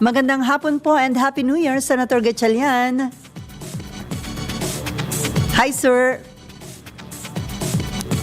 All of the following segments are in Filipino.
Magandang hapon po and Happy New Year, Senator Gatchalian. Hi, sir.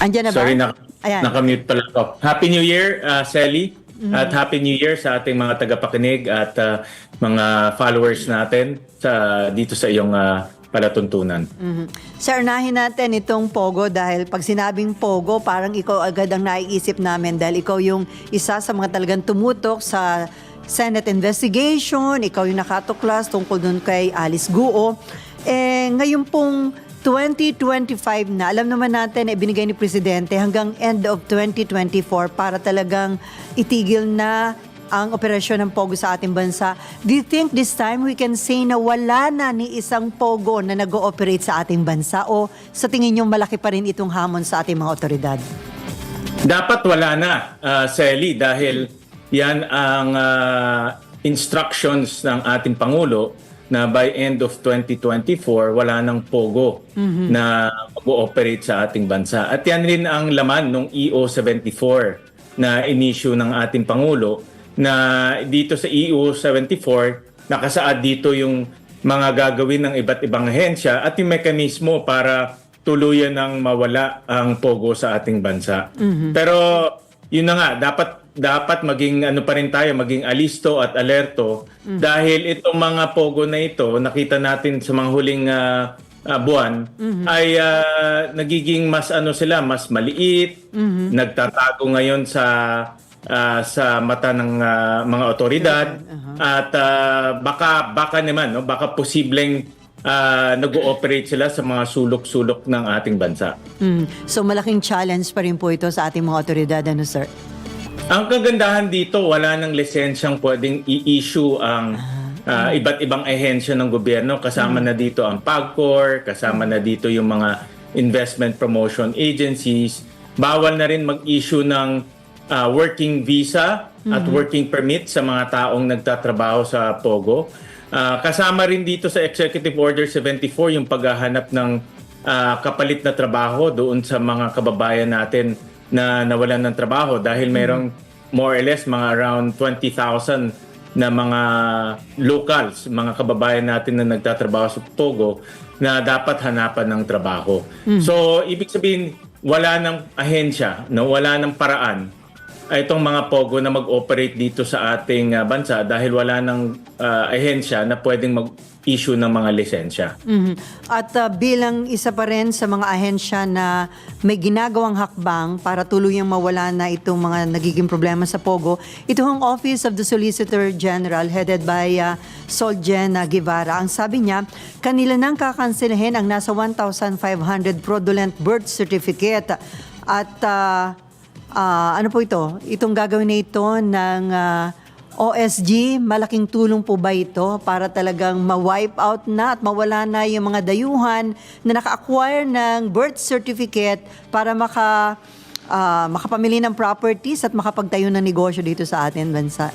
Andiyan na ba? Sorry, na, Ayan. nakamute pala ako. Happy New Year, uh, Sally. At Happy New Year sa ating mga tagapakinig at uh, mga followers natin sa dito sa iyong uh, palatuntunan. Mhm. Sir, unahin natin itong Pogo dahil pag sinabing Pogo, parang ikaw agad ang naiisip namin dahil ikaw yung isa sa mga talagang tumutok sa Senate investigation, ikaw yung nakatuklas tungkol dun kay Alice Guo. Eh, ngayon pong 2025 na, alam naman natin, eh, binigay ni Presidente hanggang end of 2024 para talagang itigil na ang operasyon ng Pogo sa ating bansa. Do you think this time we can say na wala na ni isang Pogo na nag-ooperate sa ating bansa o sa tingin nyo malaki pa rin itong hamon sa ating mga otoridad? Dapat wala na, uh, Sally, dahil yan ang uh, instructions ng ating Pangulo na by end of 2024, wala nang pogo na mag-ooperate sa ating bansa. At yan rin ang laman ng EO74 na inisyu ng ating Pangulo na dito sa EO74, nakasaad dito yung mga gagawin ng iba't ibang ahensya at yung mekanismo para tuluyan ng mawala ang pogo sa ating bansa. Pero yun na nga, dapat dapat maging ano pa rin tayo, maging alisto at alerto. Dahil itong mga pogo na ito, nakita natin sa mga huling ah, ah, buwan ay ah, nagiging mas ano sila, mas maliit, nagtatago ngayon sa ah, sa mata ng ah, mga otoridad. At ah, baka baka naman no, baka posibleng ah, nag-ooperate sila sa mga sulok-sulok ng ating bansa. Mm. So malaking challenge pa rin po ito sa ating mga otoridad, ano sir? Ang kagandahan dito, wala nang lisensyang pwedeng i-issue ang ah, iba't ibang ehensya ng gobyerno. Kasama na dito ang PAGCOR, kasama na dito yung mga investment promotion agencies. Bawal na rin mag-issue ng ah, working visa at working permit sa mga taong nagtatrabaho sa POGO. Ah, kasama rin dito sa Executive Order 74 yung paghahanap ng ah, kapalit na trabaho doon sa mga kababayan natin na nawalan ng trabaho dahil mayroong more or less mga around 20,000 na mga locals, mga kababayan natin na nagtatrabaho sa Pogo na dapat hanapan ng trabaho. So, ibig sabihin, wala ng ahensya, no? wala ng paraan itong mga Pogo na mag-operate dito sa ating ah, bansa dahil wala ng ah, ahensya na pwedeng mag-issue ng mga lisensya. Mhm. At uh, bilang isa pa rin sa mga ahensya na may ginagawang hakbang para tuluyang mawala na itong mga nagiging problema sa Pogo, ito ang Office of the Solicitor General headed by uh, Soljen uh, Guevara. Ang sabi niya, kanila nang kakansilahin ang nasa 1,500 fraudulent birth certificate at uh, ah, ano po ito? Itong gagawin na ito ng ah, OSG, malaking tulong po ba ito para talagang ma-wipe out na at mawala na yung mga dayuhan na naka-acquire ng birth certificate para maka, ah, makapamili ng properties at makapagtayo ng negosyo dito sa atin bansa?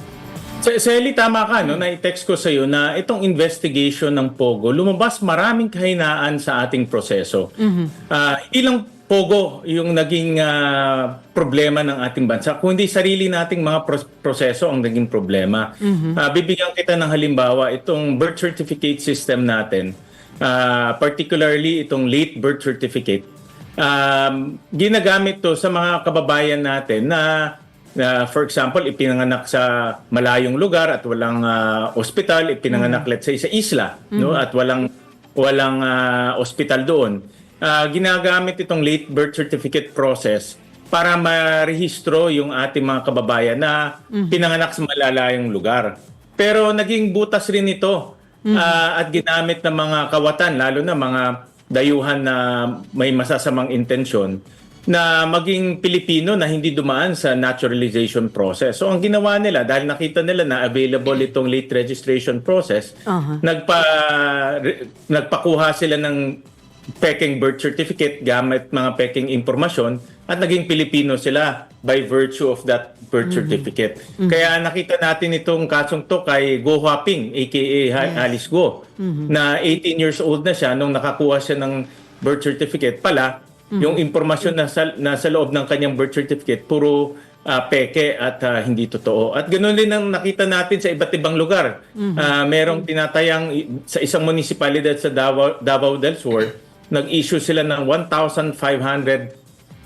Sa Sally, tama ka, no? Na-text ko sa iyo na itong investigation ng Pogo, lumabas maraming kahinaan sa ating proseso. Ah, hindi lang Pogo yung naging ah, problema ng ating bansa, kundi sarili nating mga pros- proseso ang naging problema. Ah, bibigyan kita ng halimbawa, itong birth certificate system natin, ah, particularly itong late birth certificate, um, ginagamit to sa mga kababayan natin na na for example ipinanganak sa malayong lugar at walang ah, ospital ipinanganak let's say sa isla no? At walang walang ah, ospital doon Ah, ginagamit itong late birth certificate process para marehistro yung ating mga kababayan na pinanganak sa malalayong lugar pero naging butas rin ito ah, at ginamit ng mga kawatan lalo na mga dayuhan na may masasamang intensyon na maging Pilipino na hindi dumaan sa naturalization process. So ang ginawa nila dahil nakita nila na available itong late registration process, Aha. nagpa re- nagpakuha sila ng peking birth certificate gamit mga peking impormasyon at naging Pilipino sila by virtue of that birth certificate. Kaya nakita natin itong kasong to kay Go Huaping aka Ha- Alice Go na 18 years old na siya nung nakakuha siya ng birth certificate. Pala yung impormasyon na sa, na sa loob ng kanyang birth certificate puro ah, peke at ah, hindi totoo. At ganoon din ang nakita natin sa iba't ibang lugar. Ah, merong tinatayang sa isang munisipalidad sa Davao, Davao del Sur, nag-issue sila ng 1,500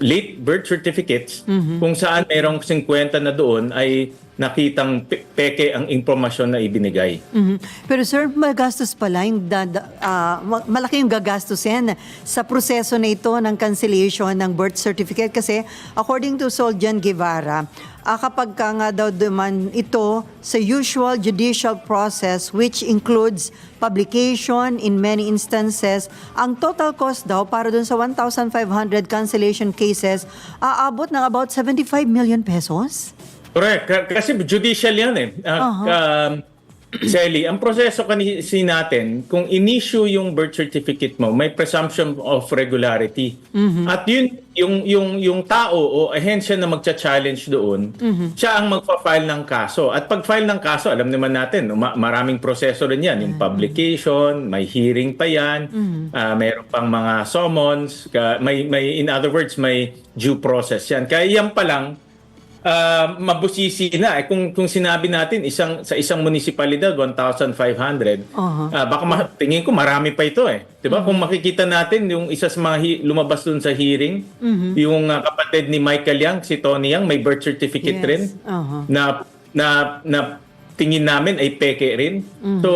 late birth certificates kung saan merong 50 na doon ay nakitang pe- peke ang impormasyon na ibinigay. Mhm. Pero sir, magastos pala yung dada, ah, ma- malaki yung gagastusin sa proseso na ito ng cancellation ng birth certificate kasi according to Soljan Guevara, ah, kapag ka nga daw duman ito sa usual judicial process which includes publication in many instances, ang total cost daw para dun sa 1,500 cancellation cases aabot ng about 75 million pesos? Correct. K- Kasi judicial yan eh. Ah, um, Sally, ang proseso kasi natin, kung in-issue yung birth certificate mo, may presumption of regularity. At yun, yung, yung, yung tao o ahensya na magcha-challenge doon, siya ang magpa-file ng kaso. At pag-file ng kaso, alam naman natin, ma- maraming proseso rin yan. Yung publication, may hearing pa yan, ah, mayroon pang mga summons, ka- may, may, in other words, may due process yan. Kaya yan pa lang, ah, mabusisi na. Eh, kung, kung sinabi natin isang, sa isang munisipalidad, 1,500, ah, baka ma- tingin ko marami pa ito eh. 'Di ba Kung makikita natin yung isa sa mga hi- lumabas dun sa hearing, yung ah, kapatid ni Michael Yang, si Tony Yang, may birth certificate Yes. rin Aha. na, na, na tingin namin ay peke rin. So,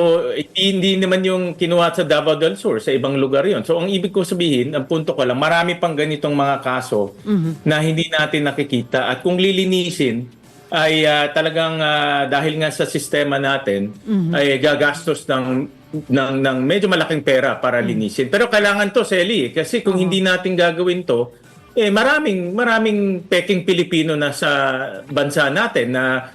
hindi, naman yung kinuha sa Davao del Sur, sa ibang lugar yon. So, ang ibig ko sabihin, ang punto ko lang, marami pang ganitong mga kaso na hindi natin nakikita. At kung lilinisin, ay ah, talagang ah, dahil nga sa sistema natin, ay gagastos ng, ng, ng medyo malaking pera para linisin. Pero kailangan to, Sally, eh, kasi kung hindi natin gagawin to, eh maraming maraming peking Pilipino na sa bansa natin na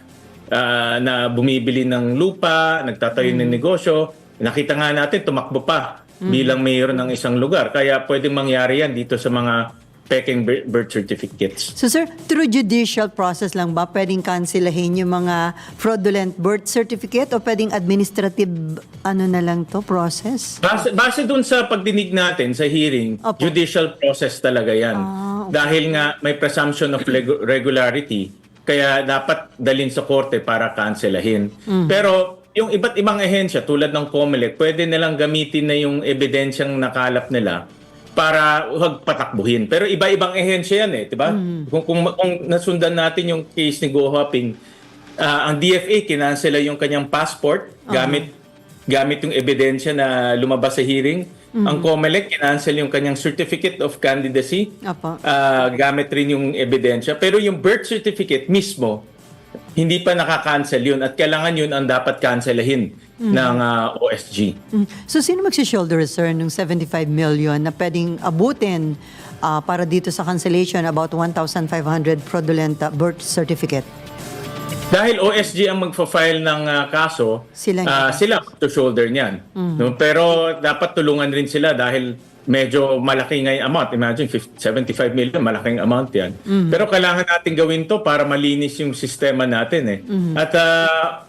ah, na bumibili ng lupa, nagtatayo ng negosyo. Nakita nga natin tumakbo pa bilang mayor ng isang lugar. Kaya pwedeng mangyari yan dito sa mga peking bir- birth certificates. So sir, through judicial process lang ba pwedeng cancelahin yung mga fraudulent birth certificate o pwedeng administrative ano na lang to process? Base, base dun sa pagdinig natin sa hearing, Opo. judicial process talaga yan. Ah, Dahil nga may presumption of regularity, kaya dapat dalhin sa korte para kanselahin. Mm. Pero yung iba't ibang ehensya tulad ng COMELEC, pwede nilang gamitin na yung ebidensyang nakalap nila para huwag patakbuhin. Pero iba-ibang ehensya yan eh, 'di ba? Mm. Kung, kung kung nasundan natin yung case ni Go Huaping, ah, ang DFA kinansela yung kanyang passport gamit gamit yung ebidensya na lumabas sa hearing. Ang COMELEC kinansel yung kanyang certificate of candidacy Apo. ah, gamit rin yung ebidensya. Pero yung birth certificate mismo, hindi pa nakakancel yun at kailangan yun ang dapat cancelahin ng ah, OSG. Mm. So sino magsi-shoulder sir ng 75 million na pwedeng abutin ah, para dito sa cancellation about 1,500 fraudulent birth certificate? Dahil OSG ang magfa-file ng ah, kaso, Sila ah, sila to shoulder niyan. No? Pero dapat tulungan rin sila dahil medyo malaki nga yung amount. Imagine, 50, 75 million, malaking amount yan. Pero kailangan natin gawin to para malinis yung sistema natin. Eh. At ah,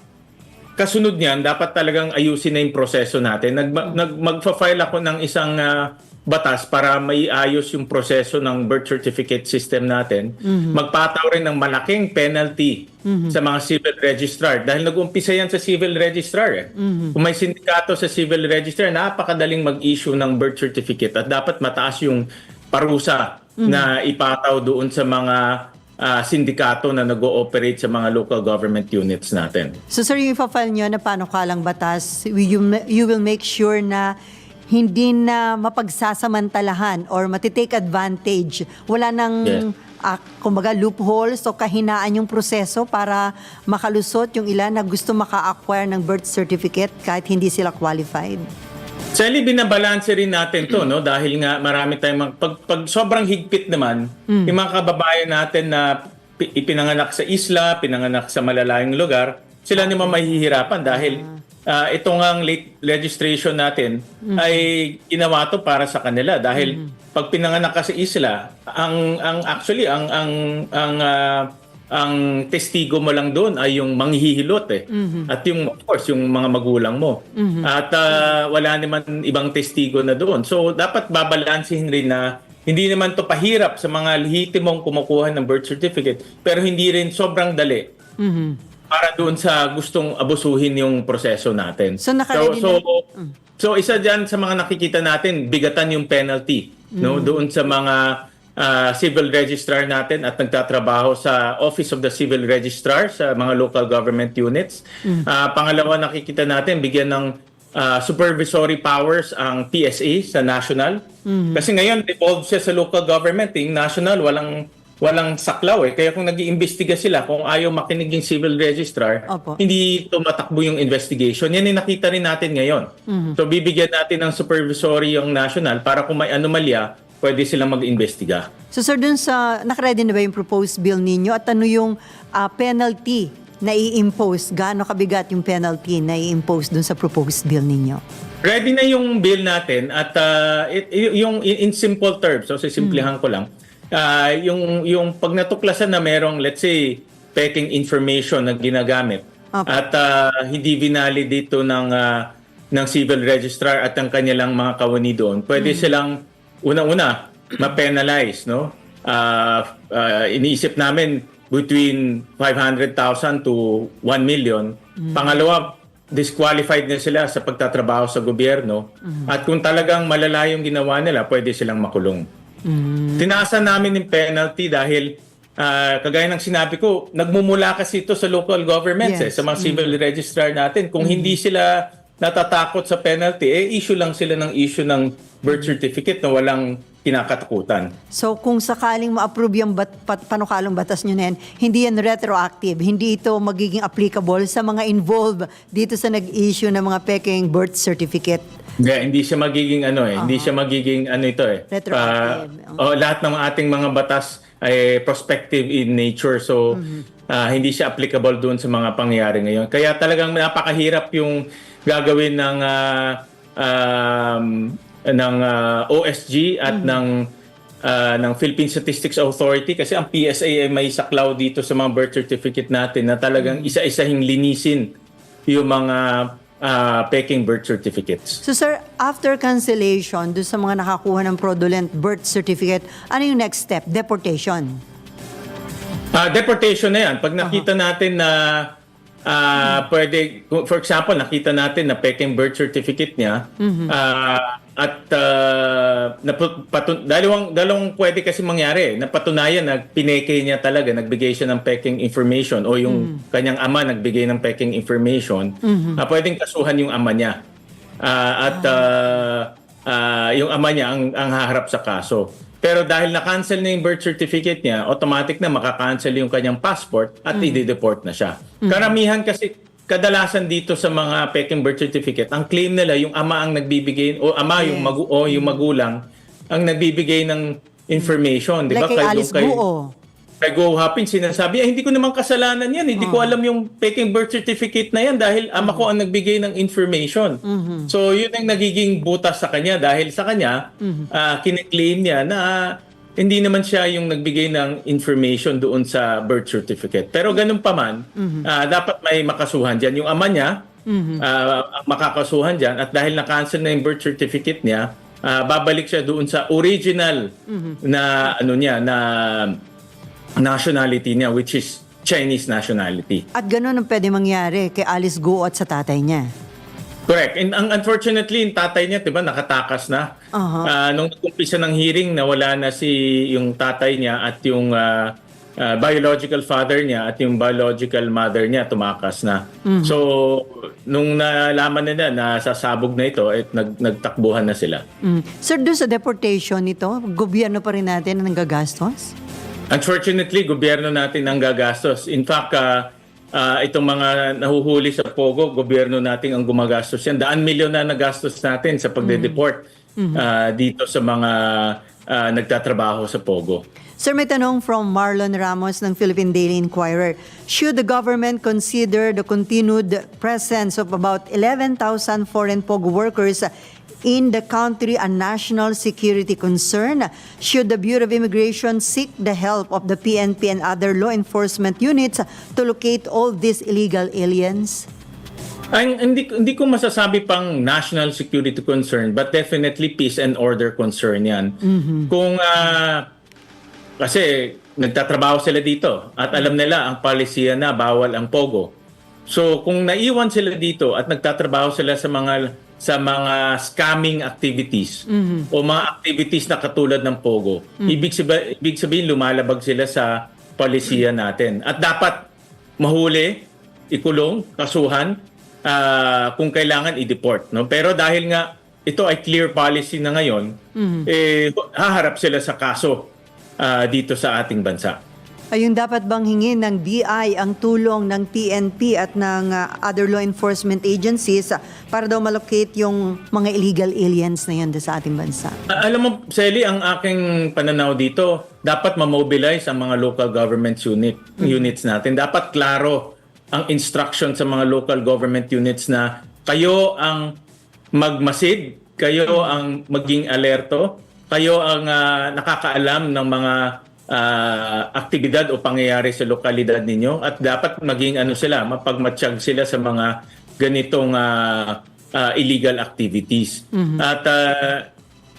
kasunod niyan, dapat talagang ayusin na yung proseso natin. Nag, nag, magfa-file ako ng isang ah, batas para maiayos yung proseso ng birth certificate system natin. Magpataw rin ng malaking penalty sa mga civil registrar. Dahil nag-umpisa yan sa civil registrar. Eh. Kung may sindikato sa civil registrar, napakadaling mag-issue ng birth certificate at dapat mataas yung parusa na ipataw doon sa mga ah, sindikato na nag-ooperate sa mga local government units natin. So sir, yung ipa-file nyo na panukalang batas, you, you will make sure na hindi na mapagsasamantalahan or matitake advantage. Wala nang, Yes. ah, kumbaga, loopholes o kahinaan yung proseso para makalusot yung ilan na gusto maka-acquire ng birth certificate kahit hindi sila qualified. Sally, binabalanse rin natin to, no? Dahil nga marami tayong, pag, pag sobrang higpit naman, yung mga kababayan natin na pi- ipinanganak sa isla, pinanganak sa malalayong lugar, sila naman mahihirapan dahil ah, ito nga ang late registration natin ay ginawa to para sa kanila dahil pag pinanganak ka sa isla, ang ang actually ang ang ang ah, ang testigo mo lang doon ay yung manghihilot eh. At yung of course yung mga magulang mo. At ah, wala naman ibang testigo na doon. So dapat babalansehin rin na hindi naman to pahirap sa mga lehitimong kumukuha ng birth certificate, pero hindi rin sobrang dali para doon sa gustong abusuhin yung proseso natin. So, naka-ready so, na- so, isa dyan sa mga nakikita natin, bigatan yung penalty no doon sa mga ah, civil registrar natin at nagtatrabaho sa Office of the Civil Registrar sa mga local government units. Ah, pangalawa, nakikita natin bigyan ng ah, supervisory powers ang PSA sa national. Kasi ngayon devolved siya sa local government, eh. yung national walang walang saklaw eh. Kaya kung nag-iimbestiga sila, kung ayaw makinig yung civil registrar, Opo. hindi tumatakbo yung investigation. Yan yung nakita rin natin ngayon. So bibigyan natin ng supervisory yung national para kung may anomalya, pwede silang mag-imbestiga. So sir, dun sa, nakaready na ba yung proposed bill ninyo at ano yung ah, penalty na i-impose? Gaano kabigat yung penalty na i-impose dun sa proposed bill ninyo? Ready na yung bill natin at uh, it- yung in in simple terms, so sisimplihan ko lang, ah, yung yung pag natuklasan na merong let's say peking information na ginagamit Opo. at ah, hindi vinali dito ng ah, ng civil registrar at ang kanilang mga kawani doon, pwede silang una-una ma-penalize, no? Ah, ah, iniisip namin between 500,000 to 1 million. Pangalawa, disqualified na sila sa pagtatrabaho sa gobyerno. At kung talagang malala yung ginawa nila, pwede silang makulong. Tinaasan namin yung penalty dahil ah, kagaya ng sinabi ko, nagmumula kasi ito sa local governments, eh, Yes. sa mga civil registrar natin. Kung hindi sila natatakot sa penalty, eh issue lang sila ng issue ng birth certificate na walang kinakatakutan. So kung sakaling ma-approve yung bat, pat, panukalong batas nyo na yan, hindi yan retroactive, hindi ito magiging applicable sa mga involved dito sa nag-issue ng mga peking birth certificate. Hindi, hindi siya magiging ano eh, hindi siya magiging ano ito eh. Retroactive. Ah, oh, lahat ng ating mga batas ay prospective in nature. So ah, hindi siya applicable doon sa mga pangyayari ngayon. Kaya talagang napakahirap yung gagawin ng ah, um, ng ah, OSG at ng ah, ng Philippine Statistics Authority kasi ang PSA ay may saklaw dito sa mga birth certificate natin na talagang isa-isahing linisin yung mga ah, peking birth certificates. So sir, after cancellation, do sa mga nakakuha ng fraudulent birth certificate, ano yung next step? Deportation. Ah, deportation na yan. Pag nakita natin na ah, pwede, kung- for example, nakita natin na peking birth certificate niya ah, at uh, napatun- dalawang, dalawang pwede kasi mangyari. Napatunayan na pineke niya talaga, nagbigay siya ng peking information o yung kanyang ama nagbigay ng peking information, ah, pwedeng kasuhan yung ama niya. Ah, at ah, ah, yung ama niya ang, ang haharap sa kaso. Pero dahil na-cancel na yung birth certificate niya, automatic na makakancel yung kanyang passport at i-deport na siya. Karamihan kasi, kadalasan dito sa mga peking birth certificate, ang claim nila yung ama ang nagbibigay, o ama yung, magu, o yung magulang, ang nagbibigay ng information. Di ba? Like kay Alice kay- Guo. kay Go Hapin, sinasabi, "Ay, hindi ko naman kasalanan yan. Hindi ko alam yung peking birth certificate na yan dahil ama ko ang nagbigay ng information. So, yun ang nagiging butas sa kanya dahil sa kanya, ah, kiniklaim niya na hindi naman siya yung nagbigay ng information doon sa birth certificate. Pero ganun pa man, ah, dapat may makasuhan dyan. Yung ama niya, ah, ang makakasuhan dyan at dahil na-cancel na yung birth certificate niya, ah, babalik siya doon sa original na ano niya na nationality niya which is Chinese nationality. At ganun ang pwede mangyari kay Alice Guo at sa tatay niya. Correct. And ang unfortunately, yung tatay niya, 'di ba, nakatakas na. Aha. Ah, nung nag-umpisa ng hearing, nawala na si yung tatay niya at yung ah, ah, biological father niya at yung biological mother niya tumakas na. So, nung nalaman nila na sasabog na ito, at nag nagtakbuhan na sila. Mm. Sir, doon sa deportation nito, gobyerno pa rin natin ang gagastos? Unfortunately, gobyerno natin ang gagastos. In fact, ah, ah, itong mga nahuhuli sa Pogo, gobyerno natin ang gumagastos yan. Daan milyon na nagastos natin sa pagde-deport ah, dito sa mga ah, nagtatrabaho sa Pogo. Sir, may tanong from Marlon Ramos ng Philippine Daily Inquirer. Should the government consider the continued presence of about 11,000 foreign POG workers in the country a national security concern? Should the Bureau of Immigration seek the help of the PNP and other law enforcement units to locate all these illegal aliens? Ay, hindi, hindi ko masasabi pang national security concern but definitely peace and order concern yan. Kung ah, kasi nagtatrabaho sila dito at alam nila ang policy na bawal ang pogo. So kung naiwan sila dito at nagtatrabaho sila sa mga sa mga scamming activities o mga activities na katulad ng pogo, ibig sabihin, ibig sabihin lumalabag sila sa polisiya natin. At dapat mahuli, ikulong, kasuhan, ah, kung kailangan i-deport. No? Pero dahil nga ito ay clear policy na ngayon, eh, haharap sila sa kaso ah, dito sa ating bansa. Ayun dapat bang hingin ng BI ang tulong ng PNP at ng uh, other law enforcement agencies uh, para daw malocate yung mga illegal aliens na yun sa ating bansa? Ah, alam mo, Sally, ang aking pananaw dito, dapat ma-mobilize ang mga local government unit, units natin. Dapat klaro ang instruction sa mga local government units na kayo ang magmasid, kayo ang maging alerto, kayo ang ah, nakakaalam ng mga ah, aktibidad o pangyayari sa lokalidad ninyo at dapat maging ano sila, mapagmatsyag sila sa mga ganitong ah, ah, illegal activities. At ah,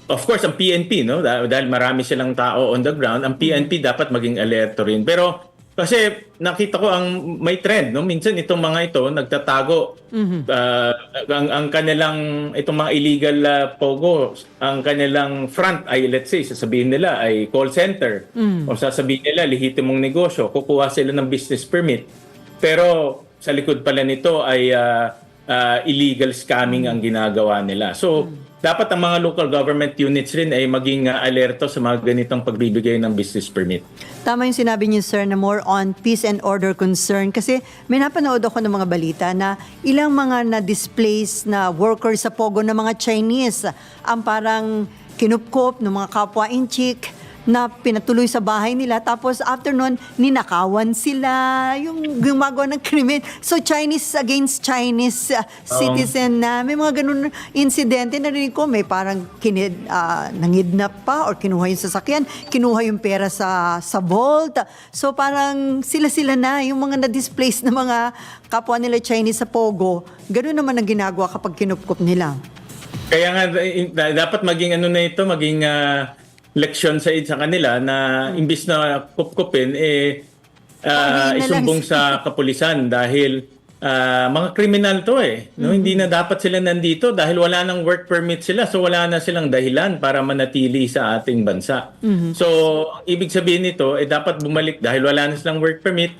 Of course, ang PNP, no? Dah- dahil marami silang tao on the ground, ang PNP dapat maging alerto rin. Pero kasi nakita ko ang may trend, no? Minsan itong mga ito nagtatago. Ah, ang, ang kanilang itong mga illegal ah, pogo, ang kanilang front ay let's say sasabihin nila ay call center o sasabihin nila lehitimong negosyo, kukuha sila ng business permit. Pero sa likod pala nito ay ah, ah, illegal scamming ang ginagawa nila. So, dapat ang mga local government units rin ay maging ah, alerto sa mga ganitong pagbibigay ng business permit. Tama yung sinabi niyo, sir, na more on peace and order concern. Kasi may napanood ako ng mga balita na ilang mga na-displace na workers sa Pogo na mga Chinese ang parang kinupkop ng mga kapwa inchik na pinatuloy sa bahay nila. Tapos after nun, ninakawan sila, yung gumagawa ng krimen. So Chinese against Chinese uh, citizen na may mga ganun insidente. Narinig ko may parang kinid, ah, nangidnap pa or kinuha yung sasakyan, kinuha yung pera sa, sa vault. So parang sila-sila na, yung mga na-displace na mga kapwa nila Chinese sa Pogo, ganun naman ang ginagawa kapag kinupkup nila. Kaya nga eh, da- dapat maging ano na ito, maging ah, leksyon sa sa kanila na imbis na kupkupin eh na lang isumbong sa kapulisan dahil ah, mga kriminal to eh. No, hindi na dapat sila nandito dahil wala nang work permit sila so wala na silang dahilan para manatili sa ating bansa. So, ang ibig sabihin nito eh dapat bumalik dahil wala na silang work permit,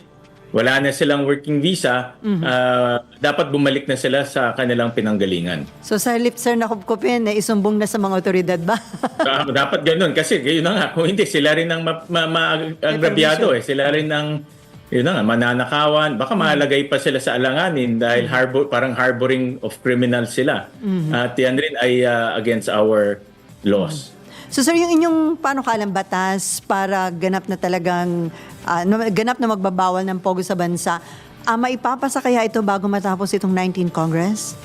wala na silang working visa, ah, dapat bumalik na sila sa kanilang pinanggalingan. So sa halip sir na kupkupin, eh, isumbong na sa mga otoridad ba? Ah, dapat ganun kasi yun na nga kung hindi sila rin ang ma- ma- ma- eh. Sila rin ang yun na nga mananakawan. Baka malagay pa sila sa alanganin dahil harbor parang harboring of criminals sila. At yan rin ay ah, against our laws So sir, yung inyong panukalang batas para ganap na talagang, na- ganap na magbabawal ng pogo sa bansa, ah, maipapasa kaya ito bago matapos itong 19 Congress?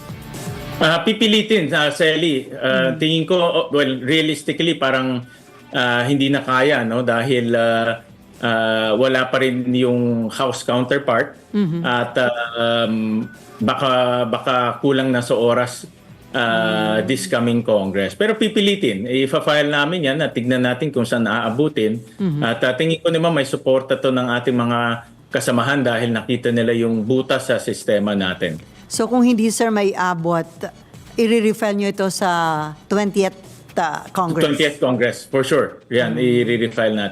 Ah, pipilitin sa Sally. Ah, tingin ko oh, well realistically parang ah, hindi na kaya no? Dahil ah, ah, wala pa rin yung house counterpart. At ah, um, baka baka kulang na sa oras ah, this coming Congress. Pero pipilitin, i-file namin yan at tignan natin kung saan aabutin. At ah, tingin ko naman may suporta to ng ating mga kasamahan dahil nakita nila yung butas sa sistema natin. So kung hindi sir may abot, i-refer nyo ito sa 20th ah, Congress? 20th Congress, for sure. Yan, i-refile natin.